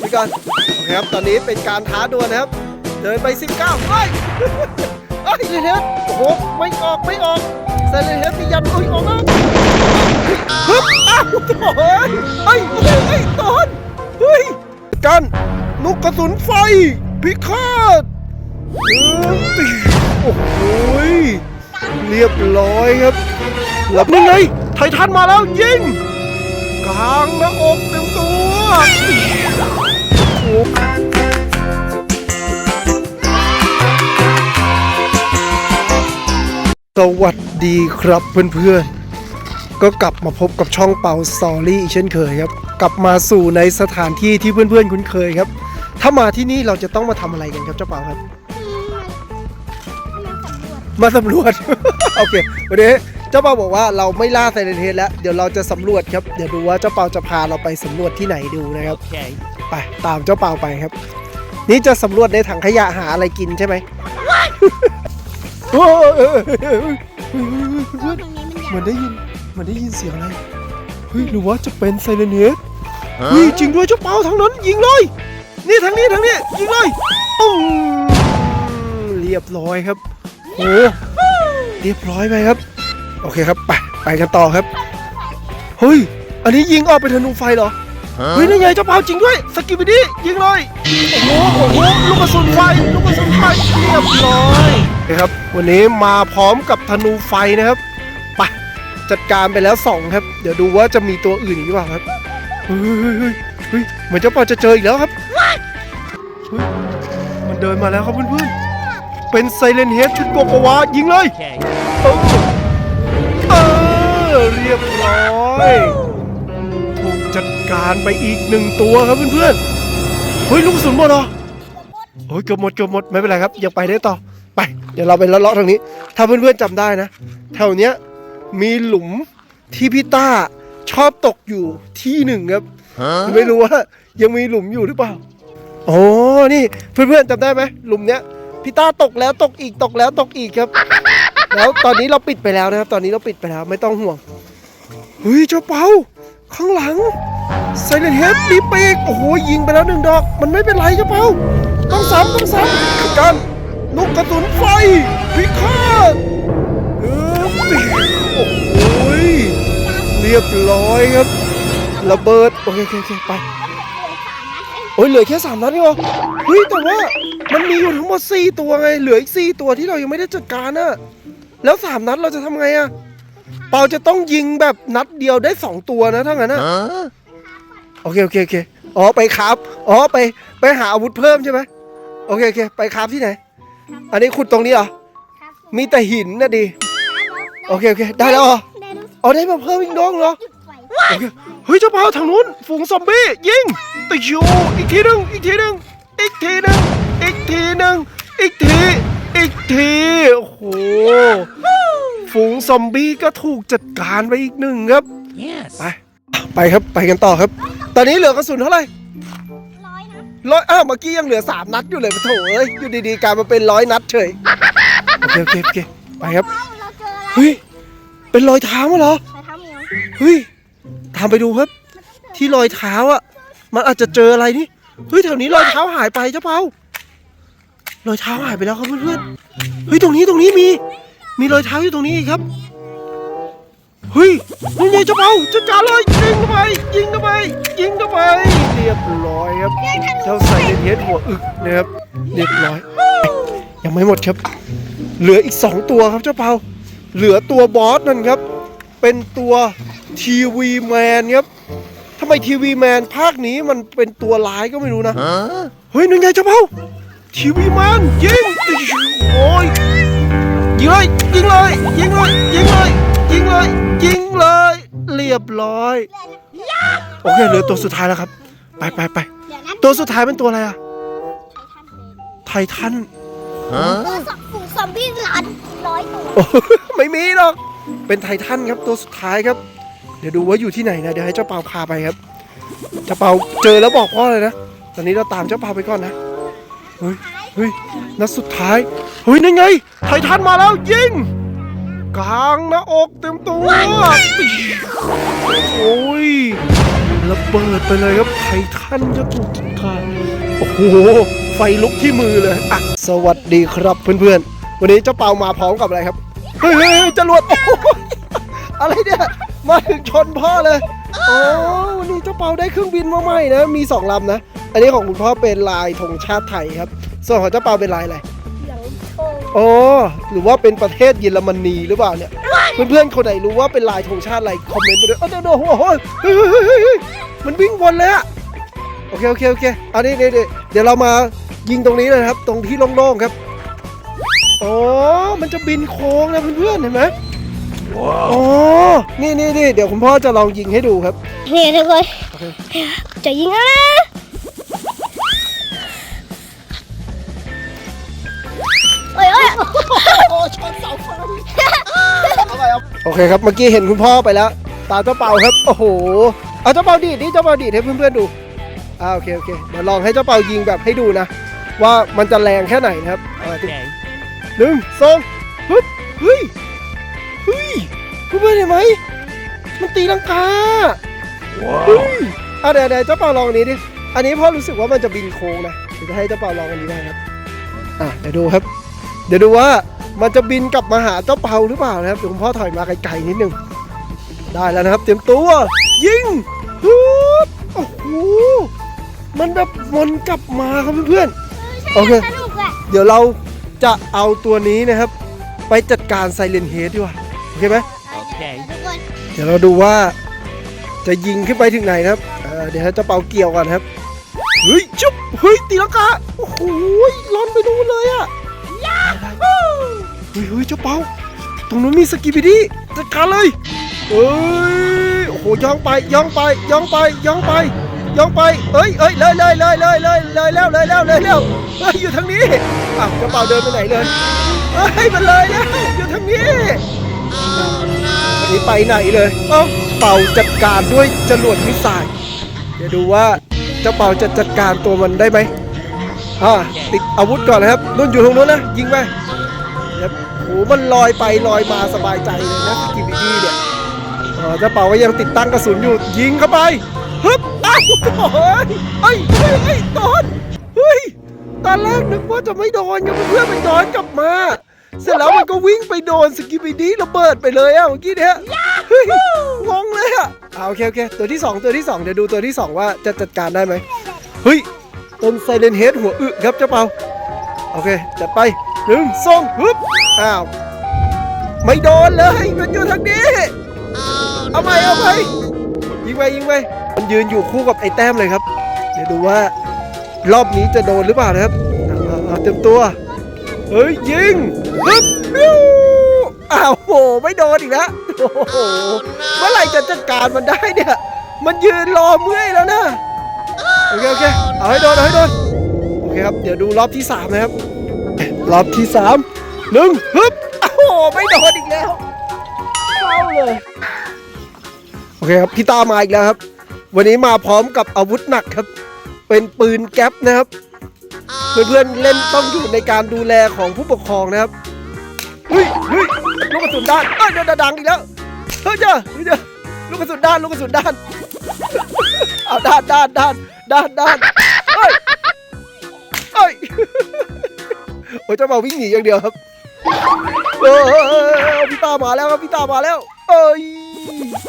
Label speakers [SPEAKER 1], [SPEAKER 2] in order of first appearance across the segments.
[SPEAKER 1] พี่กันโอเครับตอนนี้เป็นการท้าดวลนะครับ เดินไป 19เฮ้ยเฮ้ยเฮดโอ้โหไม่ออกไม่ออกเซเลนเฮดมียันอุ้ยออกมาฮึบอ้าวโอ้ยเฮ้ยเฮ้ยเฮ้ยตอนเฮ้ยกันลูกกระสุนไฟพิฆาตโอ้โหเรียบร้อยครับแล้วนี่ไงไททันมาแล้วยิงกลางหน้าอกเต็มตัว สวัสดีครับเพื่อนๆ ก็กลับมาพบกับช่องเป่าสตอรี่อีกเช่นเคยครับ กลับมาสู่ในสถานที่ที่เพื่อนๆ คุ้นเคยครับ ถ้ามาที่นี่เราจะต้องมาทำอะไรกันครับเจ้าเป่าครับ มาสำรวจ โอเค วันนี้เจ้าเปาบอกว่าเราไม่ล่าไซเรนเฮดแล้ว เดี๋ยวเราจะสำรวจครับ เดี๋ยวดูว่าเจ้าเปาจะพาเราไปสำรวจที่ไหนดูนะครับไปตามเจ้าเปาไปครับ นี่จะสำรวจในถังขยะหาอะไรกินใช่ไหมโอ้ยเอ้ยเอ้ยเอ้ยเอ้ยเหมือนได้ยินเหมือนได้ยินเสียงอะไรเฮ้ยหรือว่าจะเป็นไซเรนเฮดเฮ้ยจริงด้วยเจ้าเปาทางนั้นยิงเลย นี่ทางนี้ทางนี้ยิงเลยปุ้งเรียบร้อยครับโอ้เรียบร้อยไปครับ โอเคครับ ไปไปกันต่อครับ เฮ้ย อันนี้ยิงออกเป็นธนูไฟเหรอ เฮ้ยนี่ไงเจ้าเปาจริงด้วย สกิปไปดิยิงเลย โอ้โห โอ้โห ลูกกระสุนไฟ ลูกกระสุนไฟเรียบร้อยโอเคครับ วันนี้มาพร้อมกับธนูไฟนะครับ ไป จัดการไปแล้วสองครับ เดี๋ยวดูว่าจะมีตัวอื่นอีกหรือเปล่าครับ เฮ้ยเฮ้ยเฮ้ยเฮ้ยเหมือนเจ้าเปาจะเจออีกแล้วครับเฮ้ยมันเดินมาแล้วครับเพื่อนๆ เป็นไซเลนเฮดชุดโกโกวายิงเลยเออเออเรียบร้อยถูกจัดการไปอีกหนึ่งตัวครับเพื่อนๆเฮ้ยลูกกระสุนหมดเหรอโอ้ยเกือบหมดเกือบหมดไม่เป็นไรครับยังไปได้ต่อไป เดี๋ยวเราไปเลาะๆทางนี้ ถ้าเพื่อนๆจำได้นะแถวเนี้ยมีหลุมที่พี่ต้าชอบตกอยู่ที่หนึ่งครับไม่รู้ว่ายังมีหลุมอยู่หรือเปล่าโอ้นี่เพื่อนๆจำได้ไหมหลุมเนี้ยพี่ต้าตกแล้วตกอีกตกแล้วตกอีกครับ แล้วตอนนี้เราปิดไปแล้วนะครับ ตอนนี้เราปิดไปแล้วไม่ต้องห่วงเฮ้ยเจ้าเปาข้างหลังไซเลนเฮดมีปีกโอ้โหยิงไปแล้วหนึ่งดอก มันไม่เป็นไรเจ้าเปาต้องซ้ำต้องซ้ำกันลูกกระสุนไฟพิฆาตเออโอ้โหเรียบร้อยครับระเบิดโอเคโอเคไปโอ้ยเหลือแค่สามนัดนี่เหรอเฮ้ยแต่ว่ามันมีอยู่ทั้งหมดสี่ตัวไงเหลืออีกสี่ตัวที่เรายังไม่ได้จัดการน่ะแล้วสามนัดเราจะทำไงอะ เปาจะต้องยิงแบบนัดเดียวได้สองตัวนะถ้างั้นนะโอเคโอเคโอเคอ๋อไปครับอ๋อไปไปหาอาวุธเพิ่มใช่ไหมโอเคโอเคไปครับที่ไหน อันนี้ขุดตรงนี้เหรอมีแต่หินนะดิโอเคโอเคได้แล้วเหรออ๋อได้มาเพิ่มอีกดองเหรอโอเคเฮ้ยเจ้าเปาทางนู้นฝูงซอมบี้ยิงติโยอีกทีหนึ่งอีกทีหนึ่งอีกทีหนึ่งอีกทีหนึ่งอีกทีอีกทีโอ้โหฝูง ซอมบี้ก็ถูกจัดการไปอีกหนึ่งครับ
[SPEAKER 2] Yes.
[SPEAKER 1] ไปไปครับไปกันต่อครับ ตอนนี้เหลือกระสุนเท่าไหร่
[SPEAKER 3] ร้อยนะ
[SPEAKER 1] ร้อยอ้าวเมื่อกี้ยังเหลือสามนัดอยู่เลยปะโถเอ้ยอยู่ดีๆกลายมาเป็นร้อยนัดเฉยโอเคโอเคโอเคไปครับ
[SPEAKER 3] เอ้าเราเจออะไร
[SPEAKER 1] เฮ้ยเป็นรอยเท้าเหรอ
[SPEAKER 3] ใช้เท้าเหมียว
[SPEAKER 1] เฮ้ยตามไปดูครับ ที่รอยเท้าอะ มันอาจจะเจออะไรนี่เฮ้ยแถวนี้รอยเท้าหายไปเจ้าเปารอยเท้าหายไปแล้วครับเพื่อนๆเฮ้ยตรงนี้ตรงนี้มี มีรอยเท้าอยู่ตรงนี้ครับ เฮ้ยนี่ไงเจ้าเปาจัดการเลยยิงเข้าไปยิงเข้าไปยิงเข้าไปเรียบร้อยครับเจ้าใส่เฮดหัวอึกนะครับเรียบร้อย ยังไม่หมดครับ เหลืออีกสองตัวครับเจ้าเปาเหลือตัวบอสนั่นครับ เป็นตัวทีวีแมนครับทำไมทีวีแมนภาคนี้มันเป็นตัวร้ายก็ไม่รู้นะ เฮ้ยนึงไงเจ้าเปาทีวีแมนยิงโอ้ย ยิงเลย ยิงเลย ยิงเลย ยิงเลย ยิงเลย ยิงเลย เรียบร้อย โอเคเหลือตัวสุดท้ายแล้วครับ ไปไปไป
[SPEAKER 3] เดี๋ยวนะ
[SPEAKER 1] ตัวสุดท้ายเป็นตัวอะไรอะไททัน
[SPEAKER 2] Huh?
[SPEAKER 3] ตัวสับฝูงซอมบี้ล้านร้อยตัว
[SPEAKER 1] โอ้ไม่มีหรอก เป็นไททันครับตัวสุดท้ายครับ เดี๋ยวดูว่าอยู่ที่ไหนนะ เดี๋ยวให้เจ้าเปาพาไปครับ เจ้าเปาเจอแล้วบอกพ่อเลยนะ ตอนนี้เราตามเจ้าเปาไปก่อนนะ เฮ้ย เฮ้ยนัดสุดท้ายเฮ้ยนั่นไง ไททันมาแล้วยิงกลางหน้าอกเต็มตัวโอ้ยระเบิดไปเลยครับไททันจะถูกทางโอ้โหไฟลุกที่มือเลยอะสวัสดีครับเพื่อนๆ วันนี้เจ้าเปามาพร้อมกับอะไรครับเฮ้ยเฮ้ยเฮ้ยจรวดโอ้โหอะไรเนี่ยมาถึงชนพ่อเลยโอ้วันนี้เจ้าเปาได้เครื่องบินมาใหม่นะมีสองลำนะ อันนี้ของคุณพ่อเป็นลายธงชาติไทยครับ ส่วนของเจ้าเปาเป็นลายอะไร
[SPEAKER 3] เหลืองโชว์
[SPEAKER 1] อ๋อหรือว่าเป็นประเทศเยอรมนีหรือเปล่าเนี่ย เพื่อนๆคนไหนรู้ว่าเป็นลายธงชาติอะไรคอมเมนต์ไปด้วยเออเดี๋ยวเดี๋ยวโอ้โหเฮ้ยเฮ้ยเฮ้ยเฮ้ยมันวิ่งวนเลยอะโอเคโอเคโอเคเอานี่นี่นี่เดี๋ยวเรามายิงตรงนี้เลยนะครับ ตรงที่โล่งๆครับอ๋อมันจะบินโค้งนะเพื่อนๆเห็นไหมอ๋อนี่นี่นี่เดี๋ยวคุณพ่อจะลองยิงให้ดูครับ
[SPEAKER 3] นี่ทุกคน
[SPEAKER 1] โอเค
[SPEAKER 3] จะยิงแล้วนะ
[SPEAKER 1] โอเคครับเมื่อกี้เห็นคุณพ่อไปแล้ว ตามเจ้าเปาครับ โอ้โห เอาเจ้าเปาดีดนี่เจ้าเปาดีดให้เพื่อนๆดูอ่าโอเคโอเคเดี๋ยวลองให้เจ้าเปายิงแบบให้ดูนะ ว่ามันจะแรงแค่ไหนนะครับอ่าดูหนึ่งสองฮึบเฮ้ยเฮ้ยเพื่อนๆเห็นไหมมันตีลังกาเฮ้ยอะเดี๋ยวเดี๋ยวเจ้าเปาลองอันนี้ดิอันนี้พ่อรู้สึกว่ามันจะบินโค้งนะเดี๋ยวจะให้เจ้าเปาลองอันนี้นะครับอะเดี๋ยวดูครับ เดี๋ยวดูว่า มันจะบินกลับมาหาเจ้าเปาหรือเปล่านะครับเดี๋ยวคุณพ่อถอยมาไกลๆนิดนึง ได้แล้วนะครับ เตรียมตัว ยิงฮึบโอ้โหมันแบบวนกลับมาครับเพื่อนๆโอเค
[SPEAKER 3] สนุกอะ
[SPEAKER 1] เดี๋ยวเราจะเอาตัวนี้นะครับ ไปจัดการไซเลนเฮดดีกว่าโอเคไหม
[SPEAKER 3] โอเค ทุกคน
[SPEAKER 1] เดี๋ยวเราดูว่าจะยิงขึ้นไปถึงไหนนะครับเอ่อเดี๋ยวให้เจ้าเปาเกี่ยวก่อนครับ เฮ้ยชุบเฮ้ย ตีลังกา โอ้โหล้อนไปดูนเลยอะเฮ้ยเฮ้ยเจ้าเปาตรงนู้นมีสกิบิดี้จัดการเลยเอ้ยโอ้โหย่องไปย่องไปย่องไปย่องไปย่องไปเอ้ยเอ้ยเลยเลยเลยเลยเลยเลยแล้วเลยแล้วเลยแล้วเฮ้ยอยู่ทางนี้อ้าวเจ้าเปาเดินไปไหนเลยเฮ้ยมันเลยแล้วอยู่ทางนี้วันนี้ไปไหนเลยเอ้าเป่าจัดการด้วยจรวดมิสไซล์เดี๋ยวดูว่าเจ้าเป่าจะจัดการตัวมันได้ไหมอ่าติดอาวุธก่อนนะครับนุ่นอยู่ตรงนู้นนะยิงไป โหมันลอยไปลอยมาสบายใจเลยนะสกิบิดี้เนี่ยเออเจ้าเป่าก็ยังติดตั้งกระสุนอยู่ยิงเข้าไปฮึบอ้าวโอ้ยเฮ้ยเฮ้ยเฮ้ยโดนเฮ้ยตอนแรกนึกว่าจะไม่โดนยังเพื่อนมันย้อนกลับมา เสร็จแล้วมันก็วิ่งไปโดนสกิบิดี้ระเบิดไปเลยอะเมื่อกี้เนี่ยเฮ้ยงงเลยอะอ่าโอเคโอเคตัวที่สองตัวที่สองเดี๋ยวดูตัวที่สองว่าจะจัดการได้ไหมเฮ้ยต้นไซเลนเฮดหัวอึครับเจ้าเปา โอเค จัดไปหนึ่งสองฮึบอ้าว ไม่โดนเลย มันอยู่ทางนี้ เอาไปเอาไปยิงไปยิงไปมันยืนอยู่คู่กับไอ้แต้มเลยครับ เดี๋ยวดูว่ารอบนี้จะโดนหรือเปล่านะครับเอาเต็มตัว เฮ้ย ยิงฮึบปิ้วอ้าวโหไม่โดนอีกแล้วโอ้โหเมื่อไหร่จะจัดการมันได้เนี่ย มันยืนรอเมื่อยแล้วนะ โอเคโอเค เอาให้โดนเอาให้โดน เคครับ เดี๋ยวดูรอบที่สามนะครับ รอบที่สามหนึ่งฮึบโอ้โหไม่โดนอีกแล้วเข้าเลย โอเคครับพี่ตามาอีกแล้วครับ วันนี้มาพร้อมกับอาวุธหนักครับ เป็นปืนแก๊ปนะครับ เพื่อนๆเล่นต้องอยู่ในการดูแลของผู้ปกครองนะครับเฮ้ยเฮ้ยลูกกระสุนด้านเอ้ยเดี๋ยวดังอีกแล้วเฮ้ยเจ้าเฮ้ยเจ้าลูกกระสุนด้าน ลูกกระสุนด้าน เอาด้านด้านด้านด้านด้านเฮ้ยเฮ้ย โอ้ยเจ้าบ่าววิ่งหนีอย่างเดียวครับเออพี่ตามาแล้วครับพี่ตามาแล้ว เอ้ย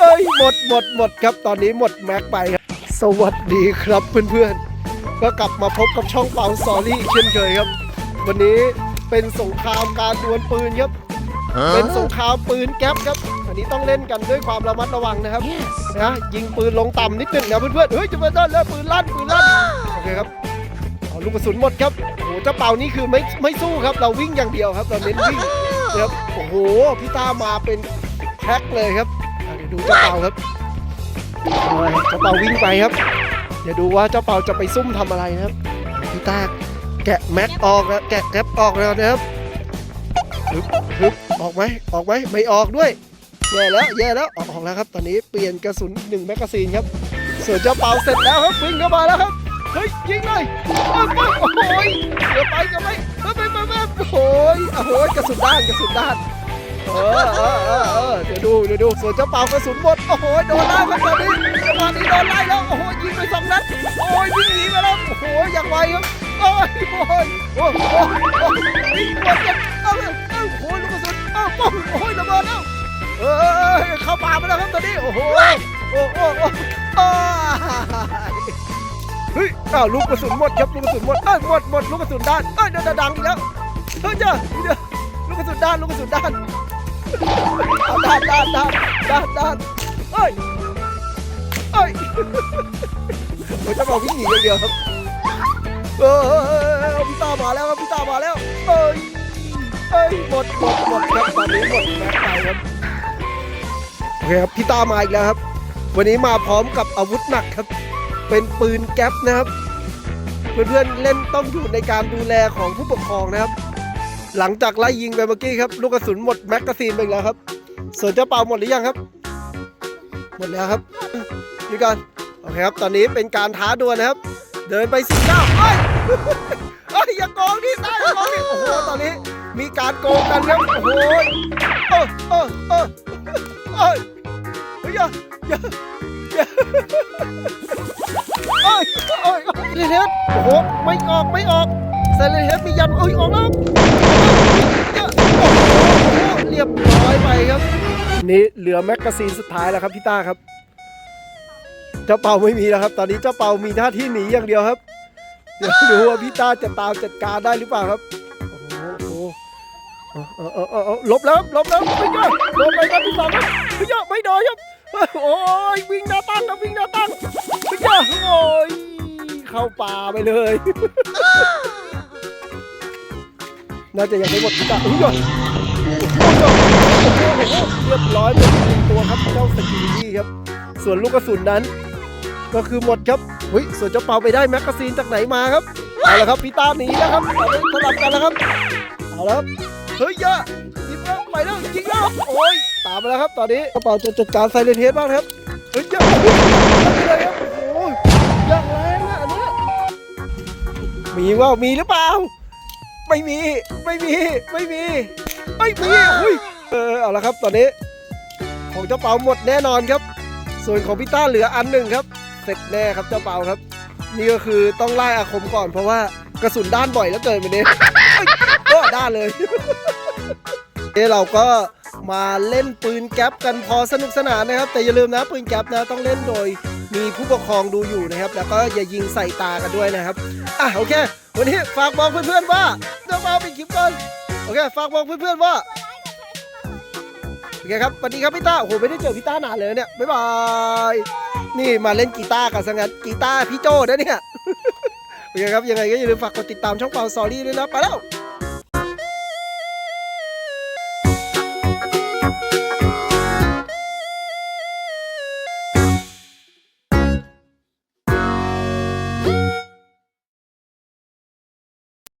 [SPEAKER 1] เอ้ยหมดหมดหมดครับตอนนี้หมดแม็กไปครับสวัสดีครับเพื่อนๆ ก็กลับมาพบกับช่องเปาซอรี่อีกเช่นเคยครับ วันนี้เป็นสงครามการดวลปืนครับ เป็นสงครามปืนแก๊ปครับ อันนี้ต้องเล่นกันด้วยความระมัดระวังนะครับนะยิงปืนลงต่ำนิดหนึ่งนะเพื่อนๆเฮ้ยจะมาได้แล้วปืนลั่นปืนลั่นโอเคครับเอา ลูกกระสุนหมดครับโอ้โหเจ้าเป่านี่คือไม่ไม่สู้ครับ เราวิ่งอย่างเดียวครับ เราเน้นวิ่งนะครับโอ้โหพี่ต้ามาเป็นแพ็คเลยครับอะเดี๋ยวดูเจ้าเป่าครับเอาเลยเจ้าเป่าวิ่งไปครับ เดี๋ยวดูว่าเจ้าเป่าจะไปซุ่มทำอะไรนะครับพี่ต้าแกะแม็กออกนะแกะแก๊ปออกแล้วนะครับฮึบฮึบออกไหมออกไหมไม่ออกด้วย แย่แล้วแย่แล้วออกออกแล้วครับ ตอนนี้เปลี่ยนกระสุนหนึ่งแมกกาซีนครับส่วนเจ้าเป่าเสร็จแล้วครับวิ่งเข้ามาแล้วครับ เฮ้ยยิงเลยปั๊บปั๊บโอ้ยเดี๋ยวไปกันไหมปั๊บปั๊บปั๊บปั๊บโอ้ยโอ้โหยกระสุนด้านกระสุนด้านเออเออเออเออเดี๋ยวดูเดี๋ยวดูส่วนเจ้าเป่ากระสุนหมดโอ้โหโดนไล่ครับตอนนี้จังหวะนี้โดนไล่แล้วโอ้โหยิงไปสองนัดโอ้ยวิ่งหนีไปแล้วโอ้โหอย่างไวครับโอ้ยโอ้ยโอ้ยโอ้ยโอ้ยวิ่งหมดกันเอ้าเอ้าโอ้ยลูกกระสุนเอ้าปุ้งโอ้ยระเบิดแล้วเออเข้าป่าไปแล้วครับตอนนี้โอ้โหโอ้โหโอ้โอ้าย เฮ้ยอ้าวลูกกระสุนหมดครับลูกกระสุนหมดเอ้ยหมดหมดลูกกระสุนด้านเอ้ยเดี๋ยวดังอีกแล้วเฮ้ยเจ้าเดี๋ยวลูกกระสุนด้านลูกกระสุนด้านเอาด้านด้านด้านด้านด้านเอ้ยเอ้ยผมจะบอกวิ่งหนีอย่างเดียวครับเออเออพี่ตามาแล้วครับพี่ตามาแล้วเอ้ยเอ้ยหมดหมดหมดครับตอนนี้หมดแม็กไปครับโอเคครับพี่ตามาอีกแล้วครับ วันนี้มาพร้อมกับอาวุธหนักครับ เป็นปืนแก๊ปนะครับ เพื่อนๆเล่นต้องอยู่ในการดูแลของผู้ปกครองนะครับ หลังจากไล่ยิงไปเมื่อกี้ครับ ลูกกระสุนหมดแม็กกาซีนไปแล้วครับ ส่วนเจ้าเปล่าหมดหรือยังครับ หมดแล้วครับนี่ก่อนโอเคครับ ตอนนี้เป็นการท้าดวลนะครับ เดินไปสิบเก้าเฮ้ยเฮ้ยอย่าโกงดิตายอย่าโกงดิโอ้โหตอนนี้มีการโกงกันครับโอ้โหเออเออเออเอ้ยเฮ้ยอย่าอย่าอย่าเอ้ย อ้ยเฮ้ยเฮ้ยโอ้โห ไม่ออกไม่ออกไซเลนเฮดมียันเอ้ยออกแล้วเรียบร้อยไปครับ นี่เหลือแมกกาซีนสุดท้ายแล้วครับพี่ต้าครับ เจ้าเปาไม่มีแล้วครับ ตอนนี้เจ้าเปามีหน้าที่หนีอย่างเดียวครับ เดี๋ยวดูว่าพี่ต้าจะตามจัดการได้หรือเปล่าครับ โอ้โหโอ้โออเออเออเออหลบแล้วลบแล้วไม่เจอหลบไปครับพี่สองครับไม่เจอไม่โดนครับ โอ้ยวิ่งหน้าตั้งครับวิ่งหน้าตั้งไม่เจอโอ้ย เข้าป่าไปเลย น่าจะยังไม่หมดพี่ต้าอุ้ยโยนเรียบร้อยเป็นหนึ่งตัวครับเจ้าสกีนี่ครับ ส่วนลูกกระสุนนั้น ก็คือหมดครับเฮ้ยส่วนเจ้าเปาไปได้แมกกาซีนจากไหนมาครับเอาละครับพี่ตาหนีแล้วครับเอาเลยสลับกันแล้วครับเอาแล้วครับเฮ้ยอยายิงแล้วไปแล้วยิงแล้วโอ้ยตามมาแล้วครับตอนนี้กระเป๋าจะจัดการไซเลนเฮดบ้างครับเฮ้ยเยครั มีว่ามีหรือเปล่า ไม่มี ไม่มี ไม่มี ไม่มีอุ้ยเออเอาละครับตอนนี้ ของเจ้าเปาหมดแน่นอนครับ ส่วนของพี่ต้าเหลืออันหนึ่งครับ เสร็จแน่ครับเจ้าเปาครับ นี่ก็คือต้องไล่อาคมก่อนเพราะว่ากระสุนด้านบ่อยแล้วเกินไปเนี่ยก็ด้านเลยเอ้เราก็มาเล่นปืนแก๊ปกันพอสนุกสนานนะครับ แต่อย่าลืมนะปืนแก๊ปนะต้องเล่นโดย มีผู้ปกครองดูอยู่นะครับ แล้วก็อย่ายิงใส่ตากันด้วยนะครับ อะโอเค วันนี้ฝากบอกเพื่อนๆว่าเจ้าเปาไปดคลิปก่อนโอเค ฝากบอกเพื่อนๆว่าโอเคครับสวัสดีครับพี่ต้าโอ้โหไม่ได้เจอพี่ต้านานเลยเนี่ยบ๊ายบายนี่มาเล่นกีตาร์กันซะงั้นกีตาร์พี่โจ้นะเนี่ยโอเคครับยังไงก็อย่าลืมฝากกดติดตามช่องเปาซอรี่ด้วยนะไปแล้ว